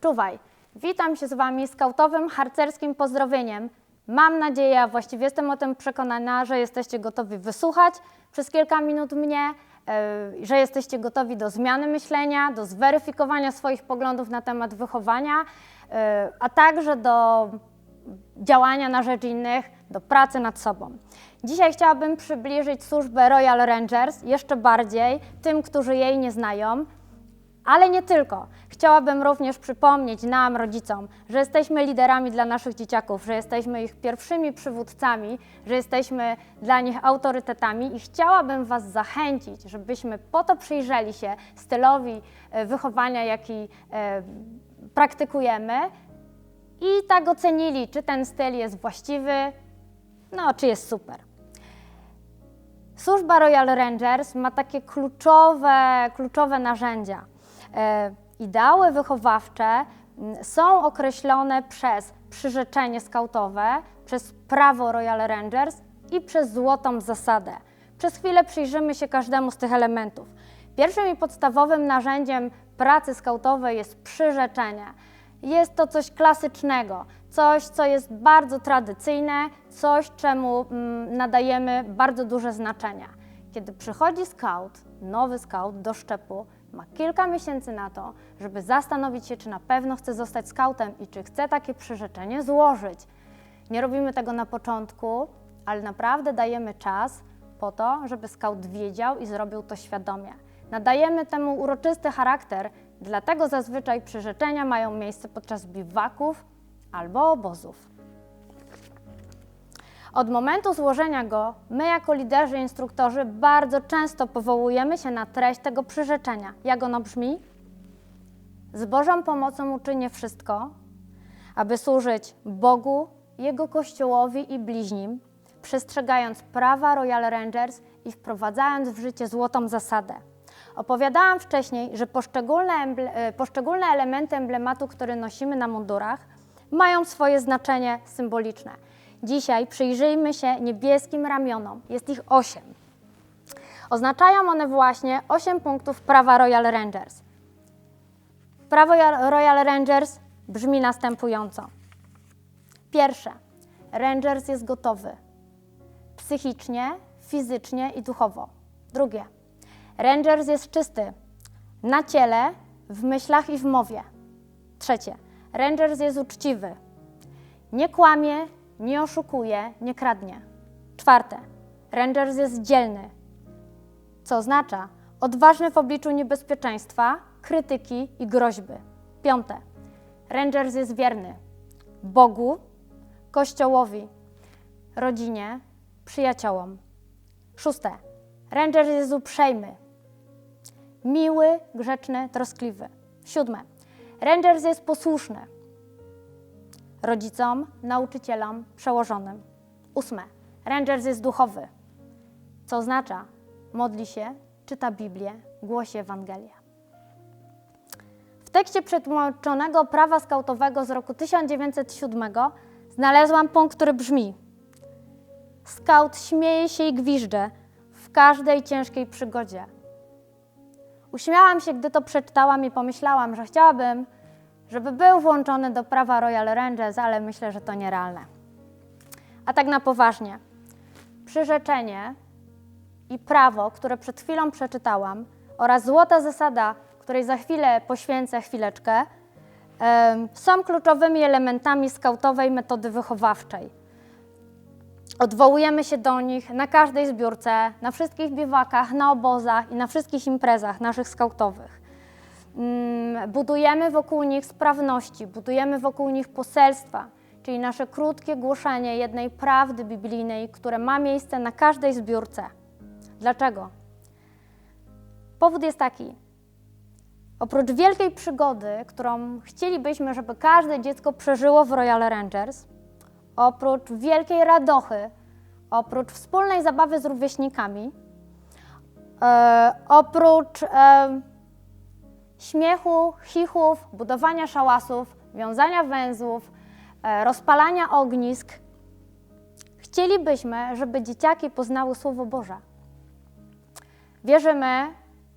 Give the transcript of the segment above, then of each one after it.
Czuwaj! Witam się z Wami skautowym, harcerskim pozdrowieniem. Mam nadzieję, a właściwie jestem o tym przekonana, że jesteście gotowi wysłuchać przez kilka minut mnie, e, że jesteście gotowi do zmiany myślenia, do zweryfikowania swoich poglądów na temat wychowania, e, a także do działania na rzecz innych, do pracy nad sobą. Dzisiaj chciałabym przybliżyć służbę Royal Rangers jeszcze bardziej tym, którzy jej nie znają, ale nie tylko. Chciałabym również przypomnieć nam, rodzicom, że jesteśmy liderami dla naszych dzieciaków, że jesteśmy ich pierwszymi przywódcami, że jesteśmy dla nich autorytetami i chciałabym Was zachęcić, żebyśmy po to przyjrzeli się stylowi e, wychowania, jaki e, praktykujemy i tak ocenili, czy ten styl jest właściwy, no, czy jest super. Służba Royal Rangers ma takie kluczowe, kluczowe narzędzia. E, ideały wychowawcze m, są określone przez przyrzeczenie skautowe, przez prawo Royal Rangers i przez złotą zasadę. Przez chwilę przyjrzymy się każdemu z tych elementów. Pierwszym i podstawowym narzędziem pracy skautowej jest przyrzeczenie. Jest to coś klasycznego, coś, co jest bardzo tradycyjne, coś, czemu mm, nadajemy bardzo duże znaczenie. Kiedy przychodzi scout, nowy scout do szczepu, ma kilka miesięcy na to, żeby zastanowić się, czy na pewno chce zostać skautem i czy chce takie przyrzeczenie złożyć. Nie robimy tego na początku, ale naprawdę dajemy czas po to, żeby skaut wiedział i zrobił to świadomie. Nadajemy temu uroczysty charakter, dlatego zazwyczaj przyrzeczenia mają miejsce podczas biwaków albo obozów. Od momentu złożenia go, my jako liderzy instruktorzy bardzo często powołujemy się na treść tego przyrzeczenia. Jak ono brzmi? Z Bożą pomocą uczynię wszystko, aby służyć Bogu, Jego Kościołowi i bliźnim, przestrzegając prawa Royal Rangers i wprowadzając w życie złotą zasadę. Opowiadałam wcześniej, że poszczególne, e, poszczególne elementy emblematu, które nosimy na mundurach, mają swoje znaczenie symboliczne. Dzisiaj przyjrzyjmy się niebieskim ramionom. Jest ich osiem. Oznaczają one właśnie osiem punktów prawa Royal Rangers. Prawo Royal Rangers brzmi następująco. Pierwsze. Rangers jest gotowy. Psychicznie, fizycznie i duchowo. Drugie. Rangers jest czysty. Na ciele, w myślach i w mowie. Trzecie. Rangers jest uczciwy. Nie kłamie, nie oszukuje, nie kradnie. Czwarte. Rangers jest dzielny. Co oznacza odważny w obliczu niebezpieczeństwa, krytyki i groźby. Piąte. Rangers jest wierny Bogu, Kościołowi, rodzinie, przyjaciołom. Szóste. Rangers jest uprzejmy, miły, grzeczny, troskliwy. Siódme. Rangers jest posłuszny rodzicom, nauczycielom, przełożonym. Ósme. Rangers jest duchowy, co oznacza modli się, czyta Biblię, głosi Ewangelię. W tekście przetłumaczonego prawa skautowego z roku 1907 znalazłam punkt, który brzmi: Skaut śmieje się i gwiżdże w każdej ciężkiej przygodzie. Uśmiałam się, gdy to przeczytałam i pomyślałam, że chciałabym, żeby był włączony do prawa Royal Rangers, ale myślę, że to nierealne. A tak na poważnie. Przyrzeczenie i prawo, które przed chwilą przeczytałam, oraz złota zasada, której za chwilę poświęcę chwileczkę, są kluczowymi elementami skautowej metody wychowawczej. Odwołujemy się do nich na każdej zbiórce, na wszystkich biwakach, na obozach i na wszystkich imprezach naszych skautowych. Mm, budujemy wokół nich sprawności, budujemy wokół nich poselstwa, czyli nasze krótkie głoszenie jednej prawdy biblijnej, które ma miejsce na każdej zbiórce. Dlaczego? Powód jest taki. Oprócz wielkiej przygody, którą chcielibyśmy, żeby każde dziecko przeżyło w Royal Rangers, oprócz wielkiej radochy, oprócz wspólnej zabawy z rówieśnikami, e, oprócz e, śmiechu, chichów, budowania szałasów, wiązania węzłów, e, rozpalania ognisk. Chcielibyśmy, żeby dzieciaki poznały Słowo Boże. Wierzymy,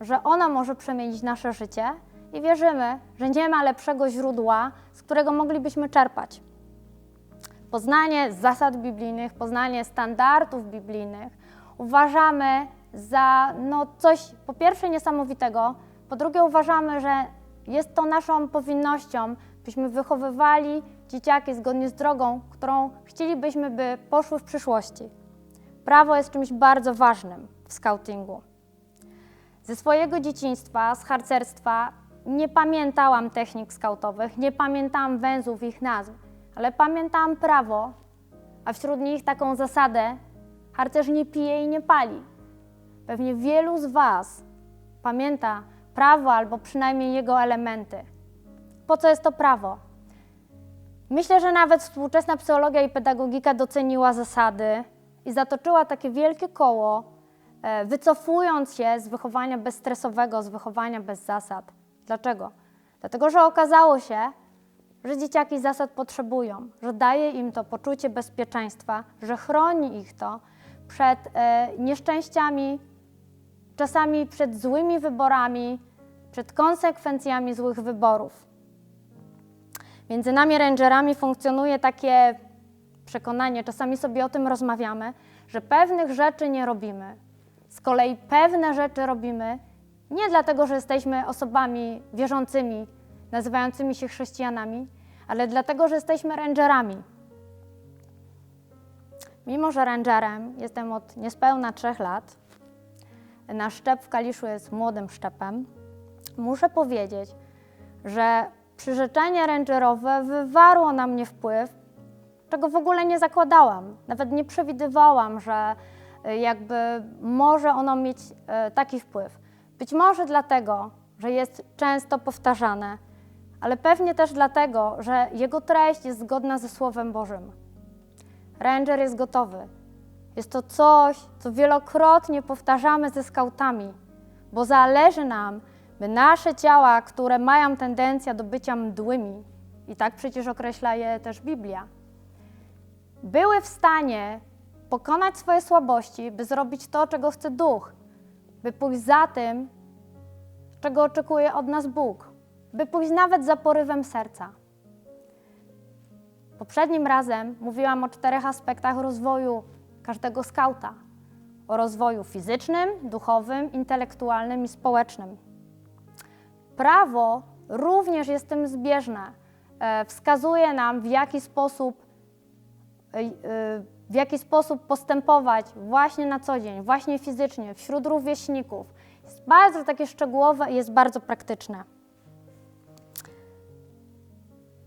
że ono może przemienić nasze życie i wierzymy, że nie ma lepszego źródła, z którego moglibyśmy czerpać. Poznanie zasad biblijnych, poznanie standardów biblijnych uważamy za no, coś po pierwsze niesamowitego, po drugie uważamy, że jest to naszą powinnością, byśmy wychowywali dzieciaki zgodnie z drogą, którą chcielibyśmy, by poszły w przyszłości. Prawo jest czymś bardzo ważnym w scoutingu. Ze swojego dzieciństwa, z harcerstwa nie pamiętałam technik skautowych, nie pamiętałam węzłów, ich nazw, ale pamiętałam prawo, a wśród nich taką zasadę: harcerz nie pije i nie pali. Pewnie wielu z Was pamięta prawo albo przynajmniej jego elementy. Po co jest to prawo? Myślę, że nawet współczesna psychologia i pedagogika doceniła zasady i zatoczyła takie wielkie koło, e, wycofując się z wychowania bezstresowego, z wychowania bez zasad. Dlaczego? Dlatego, że okazało się, że dzieciaki zasad potrzebują, że daje im to poczucie bezpieczeństwa, że chroni ich to przed e, nieszczęściami, czasami przed złymi wyborami, przed konsekwencjami złych wyborów. Między nami rangerami funkcjonuje takie przekonanie, czasami sobie o tym rozmawiamy, że pewnych rzeczy nie robimy. Z kolei pewne rzeczy robimy nie dlatego, że jesteśmy osobami wierzącymi, nazywającymi się chrześcijanami, ale dlatego, że jesteśmy rangerami. Mimo, że rangerem jestem od niespełna trzech lat, nasz szczep w Kaliszu jest młodym szczepem, muszę powiedzieć, że przyrzeczenie rangerowe wywarło na mnie wpływ, czego w ogóle nie zakładałam. Nawet nie przewidywałam, że y, jakby może ono mieć y, taki wpływ. Być może dlatego, że jest często powtarzane, ale pewnie też dlatego, że jego treść jest zgodna ze Słowem Bożym. Ranger jest gotowy. Jest to coś, co wielokrotnie powtarzamy ze skautami, bo zależy nam, by nasze ciała, które mają tendencję do bycia mdłymi, i tak przecież określa je też Biblia, były w stanie pokonać swoje słabości, by zrobić to, czego chce duch, by pójść za tym, czego oczekuje od nas Bóg, by pójść nawet za porywem serca. Poprzednim razem mówiłam o czterech aspektach rozwoju każdego skauta: o rozwoju fizycznym, duchowym, intelektualnym i społecznym. Prawo również jest tym zbieżne. E, wskazuje nam, w jaki sposób, e, e, w jaki sposób postępować właśnie na co dzień, właśnie fizycznie, wśród rówieśników. Jest bardzo takie szczegółowe i jest bardzo praktyczne.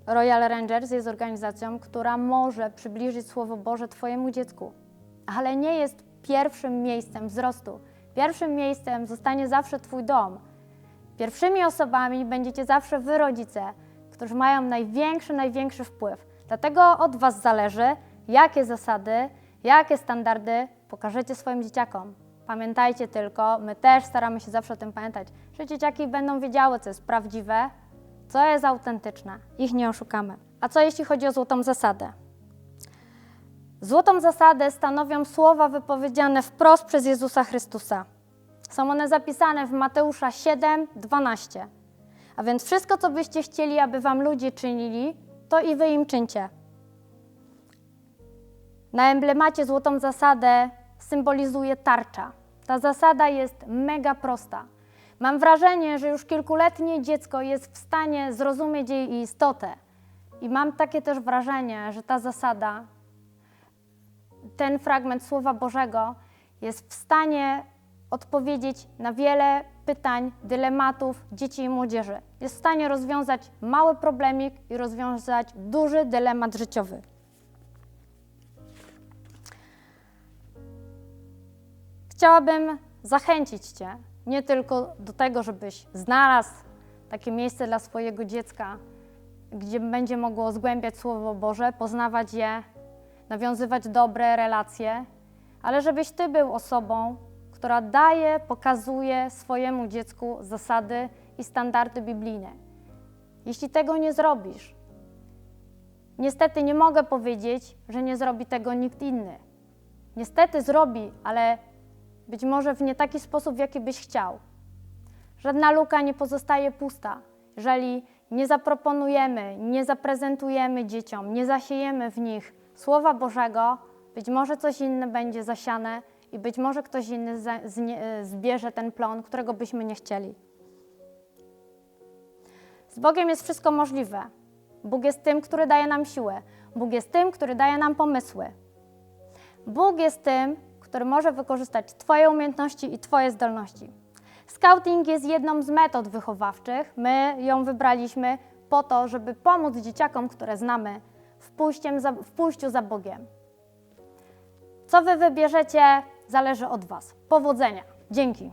Royal Rangers jest organizacją, która może przybliżyć Słowo Boże Twojemu dziecku, ale nie jest pierwszym miejscem wzrostu. Pierwszym miejscem zostanie zawsze Twój dom. Pierwszymi osobami będziecie zawsze Wy, rodzice, którzy mają największy, największy wpływ. Dlatego od Was zależy, jakie zasady, jakie standardy pokażecie swoim dzieciakom. Pamiętajcie tylko, my też staramy się zawsze o tym pamiętać, że dzieciaki będą wiedziały, co jest prawdziwe, co jest autentyczne. Ich nie oszukamy. A co jeśli chodzi o złotą zasadę? Złotą zasadę stanowią słowa wypowiedziane wprost przez Jezusa Chrystusa. Są one zapisane w Mateusza 7, 12. A więc wszystko, co byście chcieli, aby wam ludzie czynili, to i wy im czyńcie. Na emblemacie złotą zasadę symbolizuje tarcza. Ta zasada jest mega prosta. Mam wrażenie, że już kilkuletnie dziecko jest w stanie zrozumieć jej istotę. I mam takie też wrażenie, że ta zasada, ten fragment Słowa Bożego jest w stanie odpowiedzieć na wiele pytań, dylematów dzieci i młodzieży. Jest w stanie rozwiązać mały problemik i rozwiązać duży dylemat życiowy. Chciałabym zachęcić Cię nie tylko do tego, żebyś znalazł takie miejsce dla swojego dziecka, gdzie będzie mogło zgłębiać Słowo Boże, poznawać je, nawiązywać dobre relacje, ale żebyś Ty był osobą, która daje, pokazuje swojemu dziecku zasady i standardy biblijne. Jeśli tego nie zrobisz, niestety nie mogę powiedzieć, że nie zrobi tego nikt inny. Niestety zrobi, ale być może w nie taki sposób, w jaki byś chciał. Żadna luka nie pozostaje pusta. jeżeli nie zaproponujemy, nie zaprezentujemy dzieciom, nie zasiejemy w nich Słowa Bożego, być może coś inne będzie zasiane i być może ktoś inny znie- zbierze ten plon, którego byśmy nie chcieli. Z Bogiem jest wszystko możliwe. Bóg jest tym, który daje nam siłę. Bóg jest tym, który daje nam pomysły. Bóg jest tym, który może wykorzystać Twoje umiejętności i Twoje zdolności. Scouting jest jedną z metod wychowawczych. My ją wybraliśmy po to, żeby pomóc dzieciakom, które znamy, pójściem za, w pójściu za Bogiem. Co Wy wybierzecie, zależy od Was. Powodzenia. Dzięki.